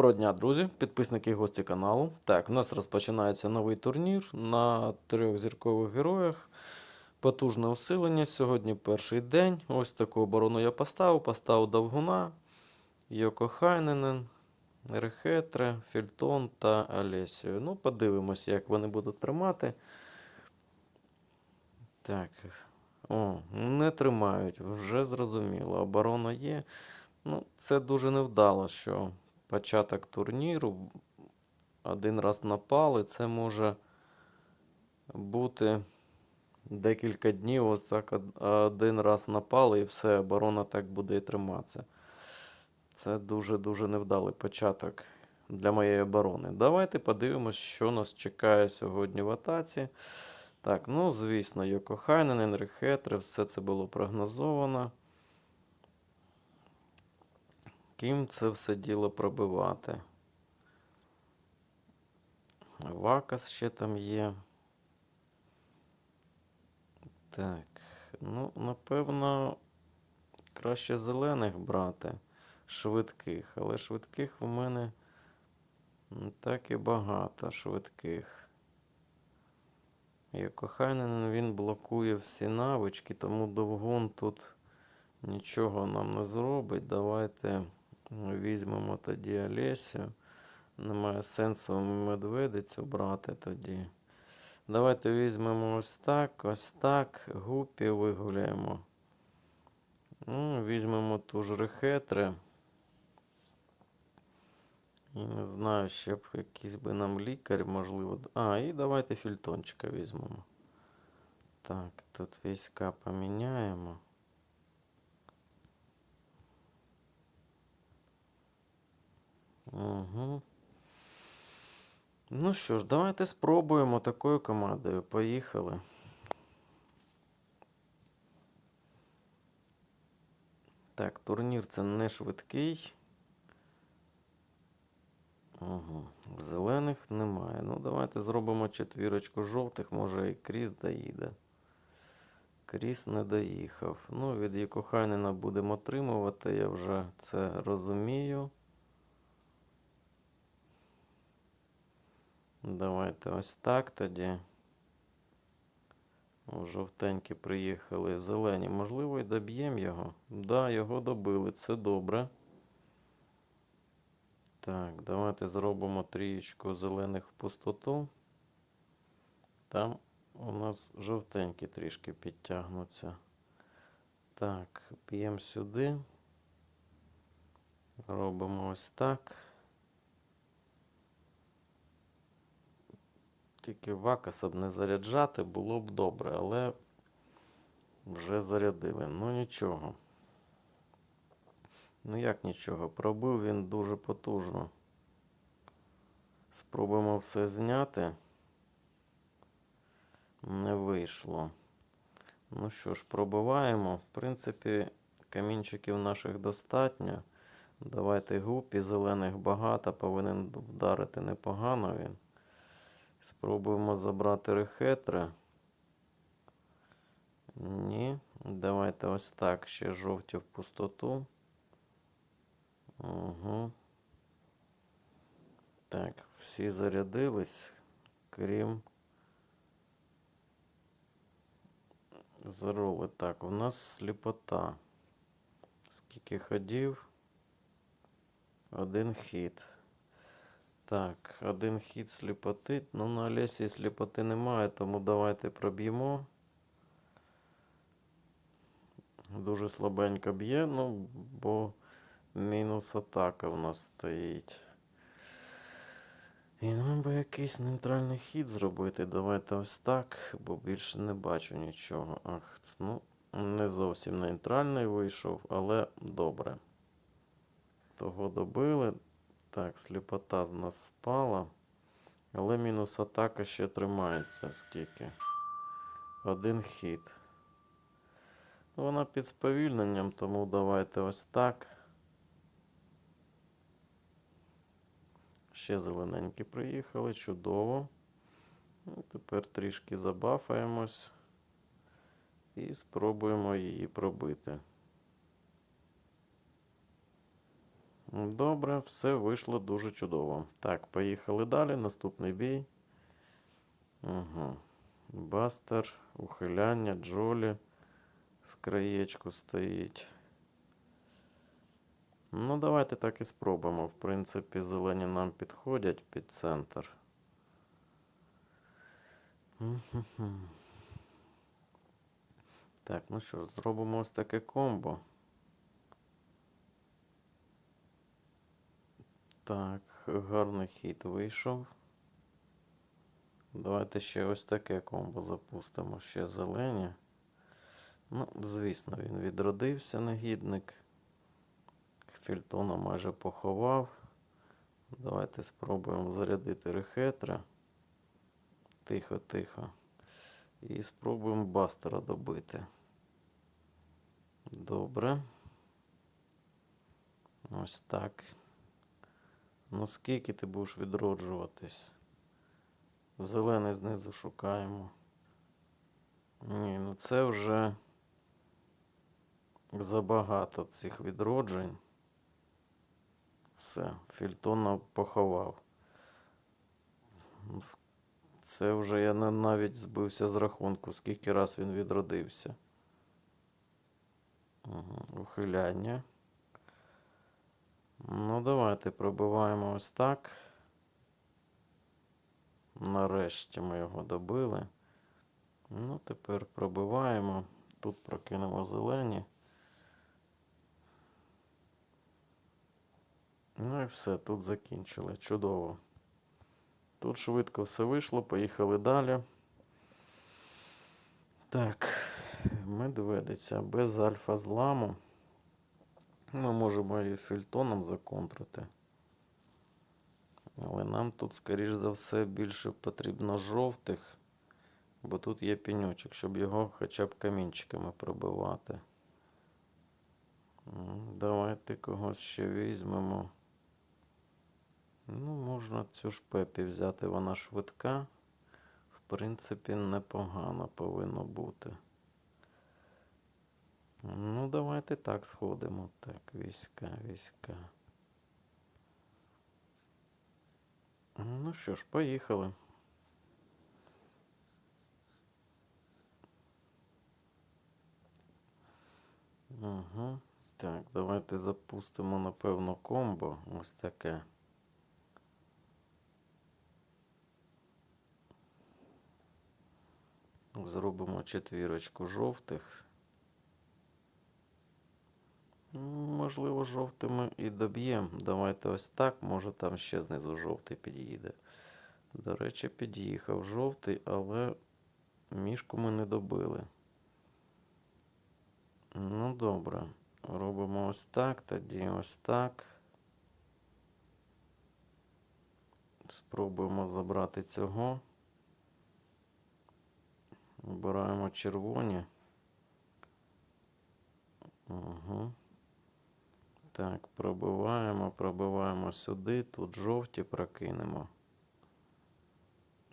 Доброго дня, друзі, підписники і гості каналу. Так, у нас розпочинається новий турнір на трьох зіркових героях. Потужне усилення. Сьогодні перший день. Ось таку оборону я поставив. Поставив Довгуна, Йоко Хайненен, Рехетре, Фільтон та Алесію. Ну, подивимось, як вони будуть тримати. Так. О, не тримають, вже зрозуміло. Оборона є. Ну, це дуже невдало, що початок турніру один раз напали. Це може бути декілька днів. Ось так один раз напали і все, оборона так буде і триматися. Це дуже-дуже невдалий початок для моєї оборони. Давайте подивимось, що нас чекає сьогодні в атаці. Так, ну, звісно, Йоко Хайнен, Енрі Хетре, все це було прогнозовано. Ким це все діло пробивати? Вакас ще там є. Так, ну, напевно, краще зелених брати, швидких, але швидких у мене не так і багато швидких. Йокохайнен він блокує всі навички, тому довгун тут нічого нам не зробить. Давайте візьмемо тоді Олесю. Немає сенсу медведицю брати тоді. Давайте візьмемо ось так, ось так. Гупі вигуляємо. Ну, візьмемо ту ж рехетре. І не знаю, ще б якийсь би нам лікар, можливо. А, і давайте фільтончика візьмемо. Так, тут війська поміняємо. Угу. Ну що ж, давайте спробуємо такою командою. Поїхали. Так, турнір це не швидкий. Угу. Зелених немає. Ну, давайте зробимо четвірочку жовтих, може і Кріс доїде. Кріс не доїхав. Ну, від Єкохайнена будемо отримувати, я вже це розумію. Давайте ось так тоді. Жовтенькі приїхали. Зелені. Можливо, і доб'ємо його. Да, його добили. Це добре. Так, давайте зробимо трієчку зелених в пустоту. Там у нас жовтенькі трішки підтягнуться. Так, п'ємо сюди. Робимо ось так. Тільки вакаса б не заряджати було б добре, але вже зарядили. Ну нічого. Ну як нічого, пробив він дуже потужно. Спробуємо все зняти. Не вийшло. Ну що ж, пробиваємо. В принципі, камінчиків наших достатньо. Давайте гупі, зелених багато, повинен вдарити непогано він. Спробуємо забрати рехетри. Ні. Давайте ось так. Ще жовті в пустоту. Угу. Так, всі зарядились, крім зароли. Так, у нас сліпота. Скільки ходів? Один хід. Так, один хід сліпоти. Ну, на Олесі сліпоти немає, тому давайте проб'ємо. Дуже слабенько б'є, ну, бо мінус атака в нас стоїть. І нам би якийсь нейтральний хід зробити. Давайте ось так, бо більше не бачу нічого. Ах, ну, не зовсім нейтральний вийшов, але добре. Того добили. Так, сліпота з нас спала. Але мінус атака ще тримається скільки. Один хід. Вона під сповільненням, тому давайте ось так. Ще зелененькі приїхали, чудово. Ну, Тепер трішки забафаємось і спробуємо її пробити. Добре, все вийшло дуже чудово. Так, поїхали далі. Наступний бій. Угу. Бастер, ухиляння, Джолі з краєчку стоїть. Ну, давайте так і спробуємо. В принципі, зелені нам підходять під центр. Так, ну що ж, зробимо ось таке комбо. Так, гарний хід вийшов. Давайте ще ось таке комбо запустимо. Ще зелені. Ну, звісно, він відродився, негідник. Фільтона майже поховав. Давайте спробуємо зарядити рехетра. Тихо, тихо. І спробуємо бастера добити. Добре. Ось так. Ну скільки ти будеш відроджуватись? Зелений знизу шукаємо. Ні, ну це вже забагато цих відроджень. Все, Фільтона поховав. Це вже я навіть збився з рахунку, скільки раз він відродився. Ухиляння. Ну, давайте пробиваємо ось так. Нарешті ми його добили. Ну, тепер пробиваємо. Тут прокинемо зелені. Ну і все, тут закінчили. Чудово. Тут швидко все вийшло, поїхали далі. Так, медведиця без альфа зламу. Ми можемо і фільтоном законтрити. Але нам тут, скоріш за все, більше потрібно жовтих, бо тут є пеньочок, щоб його хоча б камінчиками пробивати. Давайте когось ще візьмемо. Ну, можна цю ж Пепі взяти, вона швидка. В принципі, непогано повинно бути. Ну, давайте так сходимо. Так, війська, війська. Ну що ж, поїхали. Угу. Так, давайте запустимо, напевно, комбо. Ось таке. Зробимо четвірочку жовтих. М, Можливо, жовтими і доб'ємо. Давайте ось так. Може там ще знизу жовтий під'їде. До речі, під'їхав жовтий, але мішку ми не добили. Ну, добре. Робимо ось так, тоді ось так. Спробуємо забрати цього. Обираємо червоні. Угу. Так, пробиваємо, пробиваємо сюди. Тут жовті прокинемо.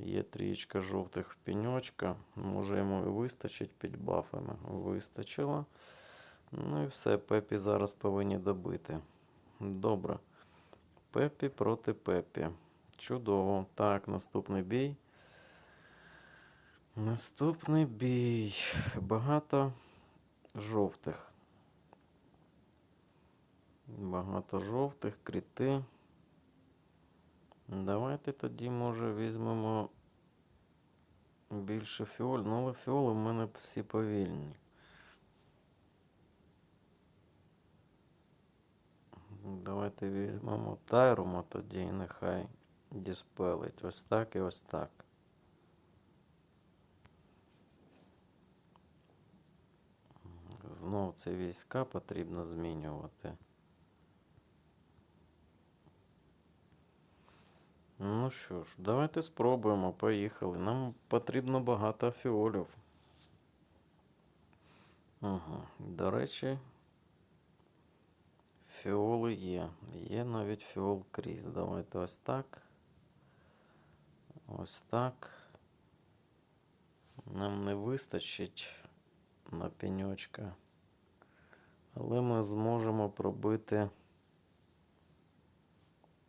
Є трієчка жовтих в пеньочка. Може йому і вистачить під бафами. Вистачило. Ну і все, Пепі зараз повинні добити. Добре. Пепі проти Пепі. Чудово. Так, наступний бій. Наступний бій. Багато жовтих. Багато жовтих, кріти. Давайте тоді, може, візьмемо більше фіоль. Ну, але фіоли в мене всі повільні. Давайте візьмемо Тайрума тоді і нехай діспелить. Ось так і ось так. Знову це війська потрібно змінювати. Ну що ж, давайте спробуємо. Поїхали. Нам потрібно багато фіолів. Ага. До речі, фіоли є. Є навіть фіол крізь. Давайте ось так. Ось так. Нам не вистачить на пеньочка. Але ми зможемо пробити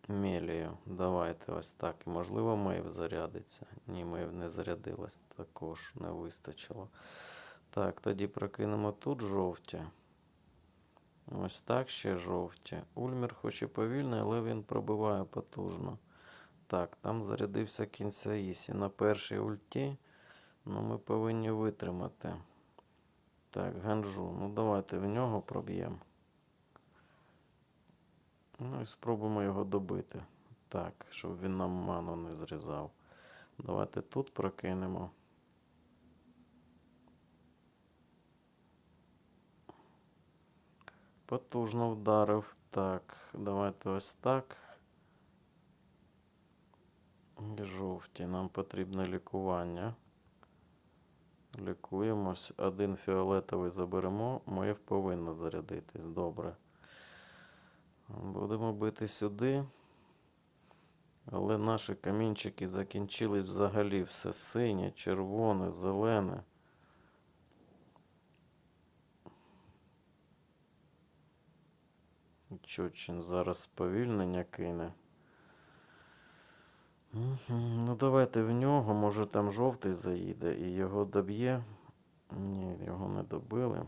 Мелію. Давайте ось так. Можливо, Мейв зарядиться. Ні, Мейв не зарядилась. Також не вистачило. Так, тоді прокинемо тут жовті. Ось так ще жовті. Ульмір хоч і повільний, але він пробиває потужно. Так, там зарядився кінця Ісі. На першій ульті. Ну, ми повинні витримати. Так, ганжу. Ну, давайте в нього проб'ємо. Ну і спробуємо його добити. Так, щоб він нам ману не зрізав. Давайте тут прокинемо. Потужно вдарив. Так, давайте ось так. Жовті. Нам потрібне лікування. Лікуємось. Один фіолетовий заберемо. Моє повинно зарядитись. Добре. Будемо бити сюди. Але наші камінчики закінчили взагалі все синє, червоне, зелене. Чочин зараз сповільнення кине. Ну, давайте в нього, може там жовтий заїде і його доб'є. Ні, його не добили.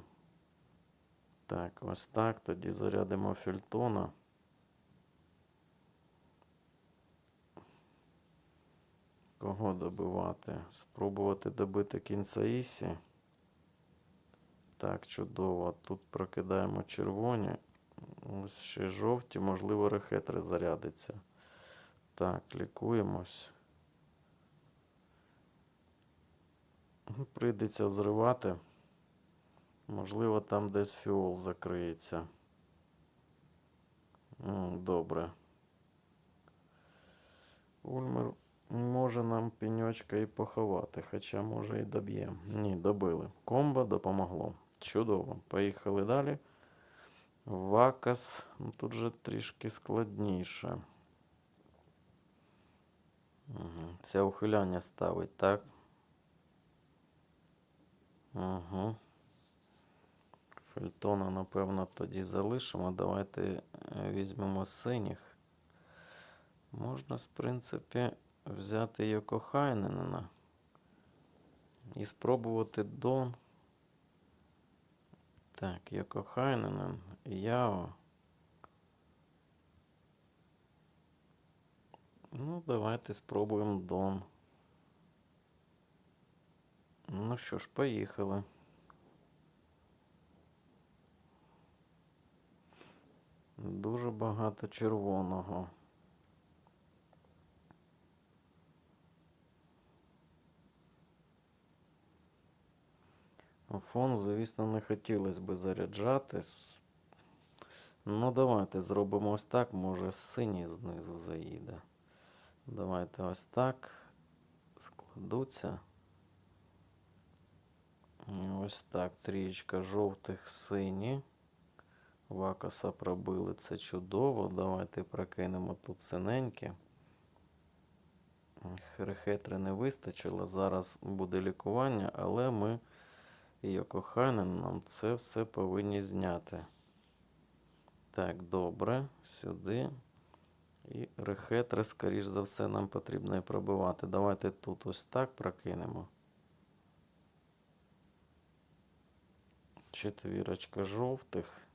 Так, ось так. Тоді зарядимо фільтона. Кого добивати? Спробувати добити кінця Ісі. Так, чудово. Тут прокидаємо червоні. Ось ще жовті, можливо, рехетри зарядиться. Так, лікуємось. Ну, Прийдеться взривати. Можливо, там десь фіол закриється. Добре. Ульмер може нам пеньочка і поховати, хоча може і доб'є. Ні, добили. Комбо допомогло. Чудово. Поїхали далі. Вакас. Ну, Тут же трішки складніше. Це ухиляння ставить, так? Угу. Фельтона, напевно, тоді залишимо. Давайте е, візьмемо синіх. Можна, в принципі, взяти Йокохайнена і спробувати Дон. Так, Йокохайненен, Яо. Ну, давайте спробуємо Дон. Ну що ж, поїхали. Дуже багато червоного. Фон, звісно, не хотілося би заряджати. Ну, давайте зробимо ось так, може синій знизу заїде. Давайте ось так. Складуться. Ось так. Трієчка жовтих сині. Вакаса пробили. Це чудово. Давайте прокинемо тут синеньке. Херехетри не вистачило. Зараз буде лікування, але ми Йокохайнен нам це все повинні зняти. Так, добре. Сюди. І рехетри, скоріш за все, нам потрібно пробивати. Давайте тут ось так прокинемо. Четвірочка жовтих.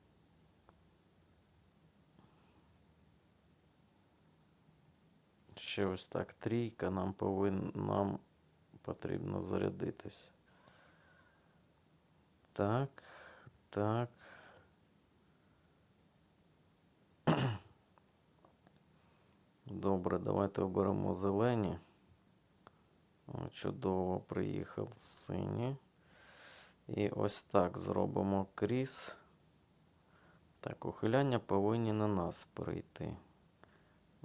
Ще ось так трійка. Нам повин... нам потрібно зарядитись. Так, так. Добре, давайте оберемо зелені. О, чудово приїхав сині. І ось так зробимо кріс. Так, ухиляння повинні на нас прийти.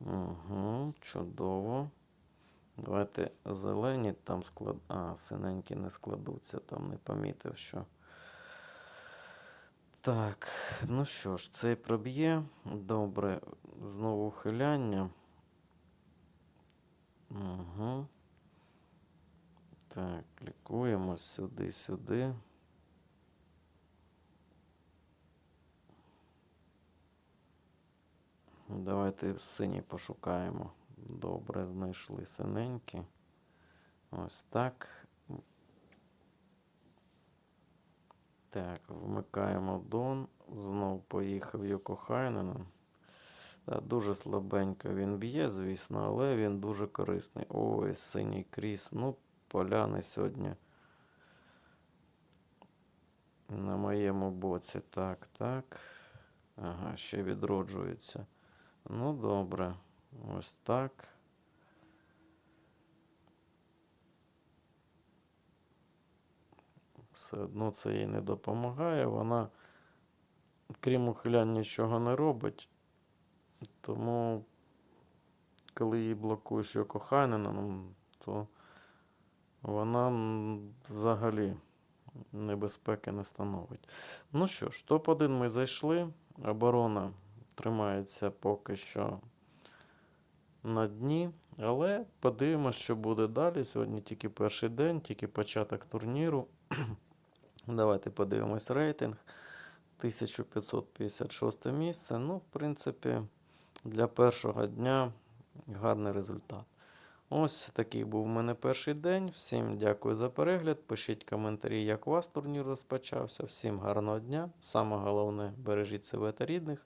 Угу, чудово. Давайте зелені там склад... А, синенькі не складуться, там не помітив, що. Так, ну що ж, цей проб'є. Добре, знову ухиляння. Угу. Так, лікуємо сюди, сюди. Давайте синій пошукаємо. Добре, знайшли синенькі. Ось так. Так, вмикаємо Дон. Знов поїхав Йоко Хайненен. Та, дуже слабенько він б'є, звісно, але він дуже корисний. Ой, синій кріс. Ну, поляни сьогодні. На моєму боці. Так, так. Ага, ще відроджується. Ну, добре. Ось так. Все одно це їй не допомагає. Вона, крім ухилянь, нічого не робить. Тому, коли її блокуєш Йоко Хайненом, то вона взагалі небезпеки не становить. Ну що ж, топ-1 ми зайшли. Оборона тримається поки що на дні. Але подивимось, що буде далі. Сьогодні тільки перший день, тільки початок турніру. Давайте подивимось рейтинг. 1556 місце. Ну, в принципі, для першого дня гарний результат. Ось такий був у мене перший день. Всім дякую за перегляд. Пишіть коментарі, як у вас турнір розпочався. Всім гарного дня. Саме головне, бережіть себе та рідних.